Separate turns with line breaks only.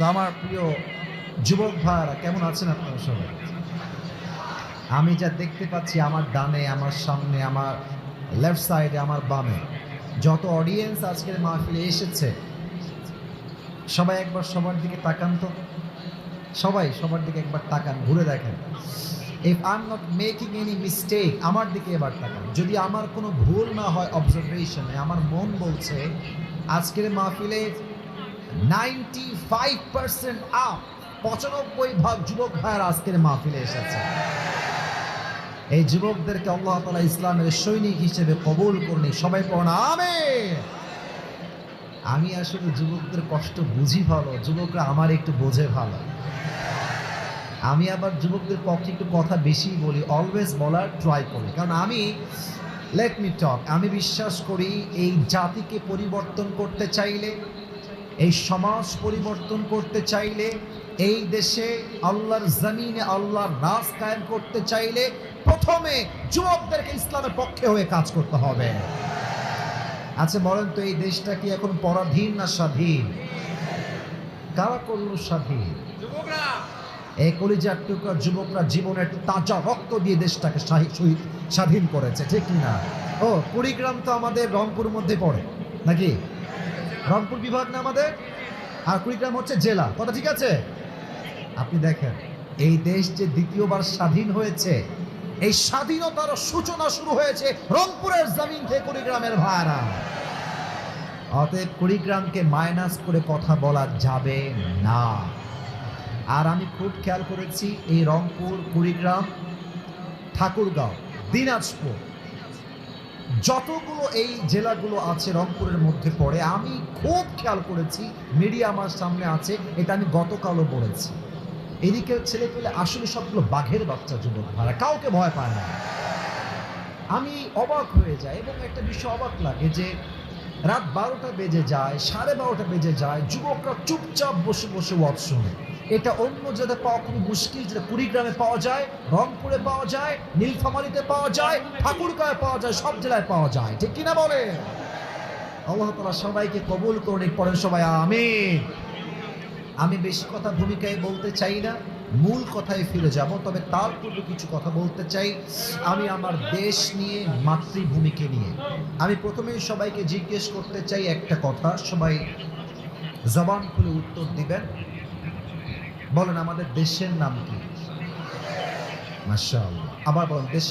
তো আমার প্রিয় যুবক ভাইরা কেমন আছেন আপনারা সবাই? আমি যা দেখতে পাচ্ছি আমার ডানে, আমার সামনে, আমার লেফট সাইডে আমার বামে, যত অডিয়েন্স আজকের মাহফিলে এসেছে, সবাই একবার সবার দিকে তাকান তো। সবাই সবার দিকে একবার তাকান, ঘুরে দেখেন। If I am not making any mistake আমার দিকে এবার তাকান। যদি আমার কোনো ভুল না হয় অবজারভেশনে আমার মন বলছে, আজকের মাহফিলে নাইনটি ফাইভ পার্সেন্ট আপ পঁচানব্বই ভাগ যুবক ভাইয়ের আজকের মাহফিলে এসেছে। এই যুবকদেরকে আল্লাহ তালা ইসলামের সৈনিক হিসেবে কবুল করনি। সবাই পড়া আমে আমি আসলে যুবকদের কষ্ট বুঝি ভালো, যুবকরা আমার একটু বোঝে ভালো। আমি আবার যুবকদের পক্ষে একটু কথা বেশি বলি অলওয়েজ বলার ট্রাই করি। কারণ আমি লেট মি টক আমি বিশ্বাস করি এই জাতিকে পরিবর্তন করতে চাইলে এই সমাজ পরিবর্তন করতে চাইলে এই দেশে আল্লাহর জমিনে আল্লাহর রাজ কায়েম করতে চাইলে প্রথমে যুবকদেরকে ইসলামের পক্ষে হয়ে কাজ করতে হবে। আচ্ছা বলেন তো এই দেশটা কি এখন পরাধীন না স্বাধীন? কারা করল স্বাধীন? এই কলিজার টুকরা যুবকরা জীবনের তাজা রক্ত দিয়ে দেশটাকে স্বাধীন করেছে ঠিক না? ও কুড়িগ্রাম তো আমাদের রংপুর মধ্যে পড়ে নাকি? রংপুর বিভাগ না আমাদের? আর কুড়িগ্রাম হচ্ছে জেলা। কথা ঠিক আছে? আপনি দেখেন, এই দেশ যে দ্বিতীয়বার স্বাধীন হয়েছে, এই স্বাধীনতার সূচনা শুরু হয়েছে রংপুরের জমিন থেকে কুড়িগ্রামের ভাড়া। অতএব কুড়িগ্রামকে মাইনাস করে কথা বলা যাবে না। আর আমি খুব খেয়াল করেছি, এই রংপুর, কুড়িগ্রাম, ঠাকুরগাঁও, দিনাজপুর যতগুলো এই জেলাগুলো আছে রংপুরের মধ্যে পড়ে, আমি খুব খেয়াল করেছি মিডিয়া আমার সামনে আছে, এটা আমি গতকালও বলেছি। এদিকে ছেলে পেলে আসলে সবগুলো বাঘের বাচ্চা, যুবক ভাড়া, কাউকে ভয় পায় না। আমি অবাক হয়ে যাই এবং একটা বিষয় অবাক লাগে যে, রাত বারোটা বেজে যায়, সাড়ে বারোটা বেজে যায়, যুবকরা চুপচাপ বসে বসে ওয়াজ শোনে। এটা অন্য জায়গায় পাওয়া খুবই মুশকিল, যেটা কুড়িগ্রামে পাওয়া যায়, রংপুরে পাওয়া যায়, নীলফামারিতে পাওয়া যায়, ঠাকুরগাঁয়ে পাওয়া যায়, সব জেলায় পাওয়া যায়। ঠিক কিনা বলে আল্লাহ তালা সবাইকে কবুল করুন পড়েন সবাই, আমিন। আমি বেশি কথা ভূমিকায় বলতে চাই না, মূল কথায় ফিরে যাব, তবে তার পূর্বে কিছু কথা বলতে চাই। আমি আমার দেশ নিয়ে, মাতৃভূমিকে নিয়ে। আমি প্রথমেই সবাইকে জিজ্ঞেস করতে চাই একটা কথা, সবাই জবান খুলে উত্তর দিবেন। বলেন আমাদের দেশের নাম কি? মাসা আবার বলেন দেশ